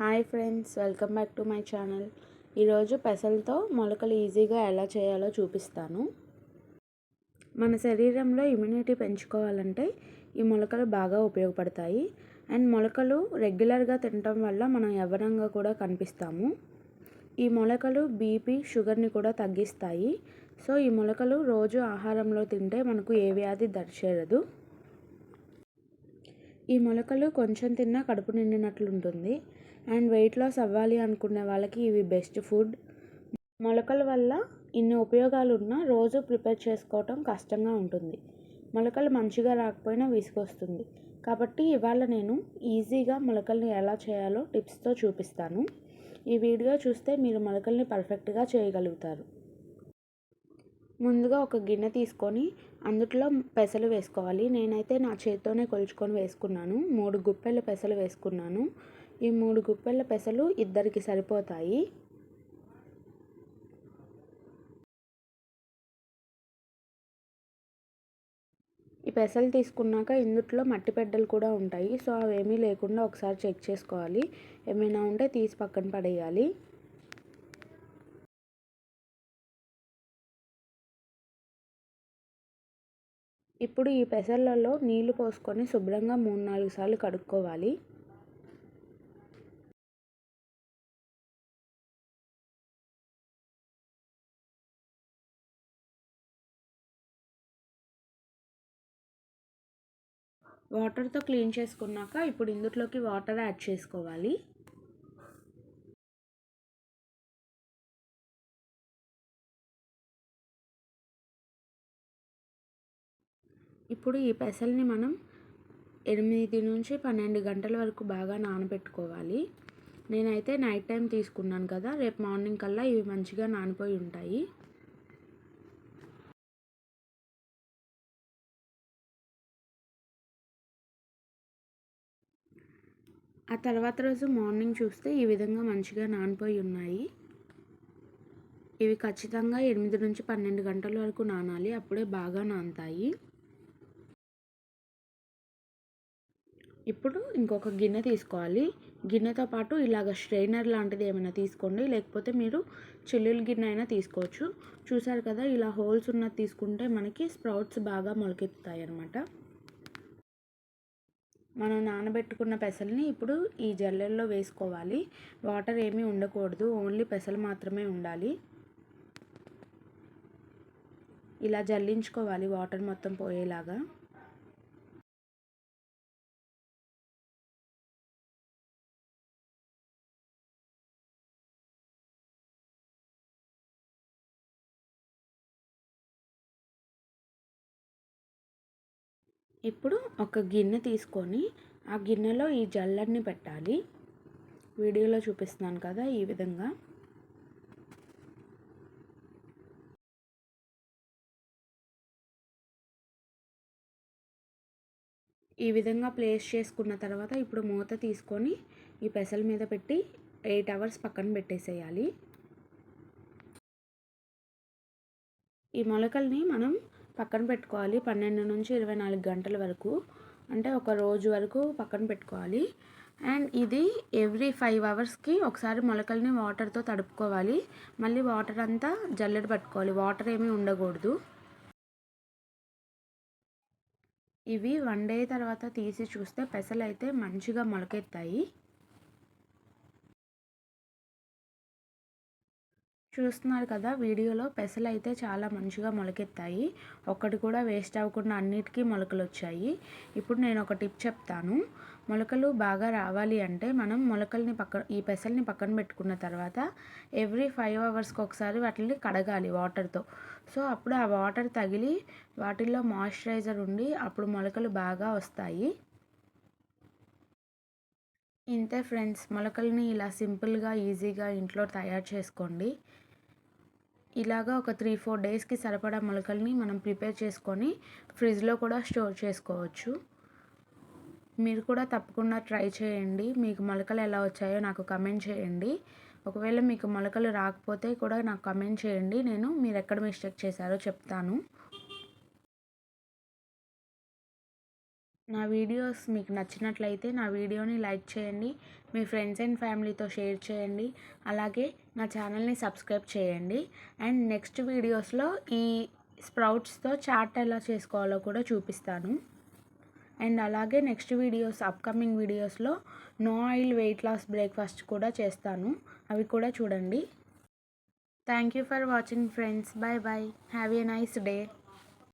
Hi friends welcome back to my channel. ఈరోజు పెసలతో మొలకలు ఈజీగా ఎలా చేయాలో చూపిస్తాను. మన శరీరంలో ఇమ్యూనిటీ పెంచుకోవాలంటే ఈ మొలకలు బాగా ఉపయోగపడతాయి. అండ్ మొలకలు రెగ్యులర్గా తినటం వల్ల మనం యవ్వనంగా కూడా కనిపిస్తాము. ఈ మొలకలు బీపీ షుగర్ని కూడా తగ్గిస్తాయి. సో ఈ మొలకలు రోజు ఆహారంలో తింటే మనకు ఏ వ్యాధి దరిచేరదు. ఈ మొలకలు కొంచెం తిన్నా కడుపు నిండినట్లుంటుంది. అండ్ వెయిట్ లాస్ అవ్వాలి అనుకునే వాళ్ళకి ఇవి బెస్ట్ ఫుడ్. మొలకల వల్ల ఇన్ని ఉపయోగాలు ఉన్నా రోజు ప్రిపేర్ చేసుకోవటం కష్టంగా ఉంటుంది. మొలకలు మంచిగా రాకపోయినా విసుగొస్తుంది. కాబట్టి ఇవాళ నేను ఈజీగా మొలకల్ని ఎలా చేయాలో టిప్స్తో చూపిస్తాను. ఈ వీడియో చూస్తే మీరు మొలకల్ని పర్ఫెక్ట్గా చేయగలుగుతారు. ముందుగా ఒక గిన్నె తీసుకొని అందులో పెసలు వేసుకోవాలి. నేనైతే నా చేతితోనే కొలుచుకొని వేసుకున్నాను. మూడు గుప్పెలు పెసలు వేసుకున్నాను. ఈ మూడు గుప్పెళ్ళ పెసలు ఇద్దరికి సరిపోతాయి. ఈ పెసలు తీసుకున్నాక ఇందుట్లో మట్టి పెడ్డలు కూడా ఉంటాయి. సో అవేమీ లేకుండా ఒకసారి చెక్ చేసుకోవాలి. ఏమైనా ఉంటే తీసి పక్కన పడేయాలి. ఇప్పుడు ఈ పెసర్లలో నీళ్ళు పోసుకొని శుభ్రంగా మూడు నాలుగు సార్లు కడుక్కోవాలి. వాటర్తో క్లీన్ చేసుకున్నాక ఇప్పుడు ఇందులోకి వాటర్ యాడ్ చేసుకోవాలి. ఇప్పుడు ఈ పెసల్ని మనం ఎనిమిది నుంచి పన్నెండు గంటల వరకు బాగా నానబెట్టుకోవాలి. నేనైతే నైట్ టైం తీసుకున్నాను కదా రేపు మార్నింగ్ కల్లా ఇవి మంచిగా నానిపోయి ఉంటాయి. ఆ తర్వాత రోజు మార్నింగ్ చూస్తే ఈ విధంగా మంచిగా నానిపోయి ఉన్నాయి. ఇవి ఖచ్చితంగా ఎనిమిది నుంచి పన్నెండు గంటల వరకు నానాలి. అప్పుడే బాగా నానతాయి. ఇప్పుడు ఇంకొక గిన్నె తీసుకోవాలి. గిన్నెతో పాటు ఇలాగ స్ట్రైనర్ లాంటిది ఏమైనా తీసుకోండి. లేకపోతే మీరు చిల్లుల గిన్నె అయినా తీసుకోవచ్చు. చూసారు కదా ఇలా హోల్స్ ఉన్నది తీసుకుంటే మనకి స్ప్రౌట్స్ బాగా మొలకెత్తుతాయి అన్నమాట మనం నానబెట్టుకున్న పెసల్ని ఇప్పుడు ఈ జల్లెల్లో వేసుకోవాలి. వాటర్ ఏమీ ఉండకూడదు. ఓన్లీ పెసలు మాత్రమే ఉండాలి. ఇలా జల్లించుకోవాలి వాటర్ మొత్తం పోయేలాగా. ఇప్పుడు ఒక గిన్నె తీసుకొని ఆ గిన్నెలో ఈ జల్లర్ని పెట్టాలి. వీడియోలో చూపిస్తున్నాను కదా ఈ విధంగా. ఈ విధంగా ప్లేస్ చేసుకున్న తర్వాత ఇప్పుడు మూత తీసుకొని ఈ పెసల మీద పెట్టి ఎయిట్ అవర్స్ పక్కన పెట్టేసేయాలి. ఈ మొలకల్ని మనం పక్కన పెట్టుకోవాలి. పన్నెండు నుంచి ఇరవై నాలుగు గంటల వరకు. అంటే ఒక రోజు వరకు పక్కన పెట్టుకోవాలి. అండ్ ఇది ఎవ్రీ ఫైవ్ అవర్స్కి ఒకసారి మొలకల్ని వాటర్తో తడుపుకోవాలి. మళ్ళీ వాటర్ అంతా జల్లెడ పట్టుకోవాలి. వాటర్ ఏమీ ఉండకూడదు. ఇవి వన్ డే తర్వాత తీసి చూస్తే పెసలు అయితే మంచిగా మొలకెత్తాయి. చూస్తున్నారు కదా వీడియోలో పెసలు అయితే చాలా మంచిగా మొలకెత్తాయి. ఒక్కటి కూడా వేస్ట్ అవ్వకుండా అన్నిటికీ మొలకలు వచ్చాయి ఇప్పుడు నేను ఒక టిప్ చెప్తాను. మొలకలు బాగా రావాలి అంటే మనం మొలకల్ని పక్క ఈ పెసల్ని పక్కన పెట్టుకున్న తర్వాత ఎవ్రీ ఫైవ్ అవర్స్కి ఒకసారి వాటిని కడగాలి వాటర్తో. సో అప్పుడు ఆ వాటర్ తగిలి వాటిల్లో మాయిశ్చరైజర్ ఉండి అప్పుడు మొలకలు బాగా వస్తాయి. ఇంతే ఫ్రెండ్స్. మొలకల్ని ఇలా సింపుల్గా ఈజీగా ఇంట్లో తయారు చేసుకోండి. ఇలాగా ఒక త్రీ ఫోర్ డేస్కి సరిపడా మొలకల్ని మనం ప్రిపేర్ చేసుకొని ఫ్రిడ్జ్లో కూడా స్టోర్ చేసుకోవచ్చు. మీరు కూడా తప్పకుండా ట్రై చేయండి. మీకు మొలకలు ఎలా వచ్చాయో నాకు కమెంట్ చేయండి. ఒకవేళ మీకు మొలకలు రాకపోతే కూడా నాకు కమెంట్ చేయండి. నేను మీరు ఎక్కడ మిస్టేక్ చేశారో చెప్తాను. నా వీడియోస్ మీకు నచ్చినట్లయితే నా వీడియోని లైక్ చేయండి మీ ఫ్రెండ్స్ అండ్ ఫ్యామిలీతో షేర్ చేయండి అలాగే నా ఛానల్ని సబ్స్క్రైబ్ చేయండి. అండ్ నెక్స్ట్ వీడియోస్లో ఈ స్ప్రౌట్స్తో చాట్ ఎలా చేసుకోవాలో కూడా చూపిస్తాను. అండ్ అలాగే నెక్స్ట్ వీడియోస్ అప్కమింగ్ వీడియోస్లో no oil weight loss breakfast కూడా చేస్తాను. అవి కూడా చూడండి. Thank you for watching friends. Bye bye have a nice day.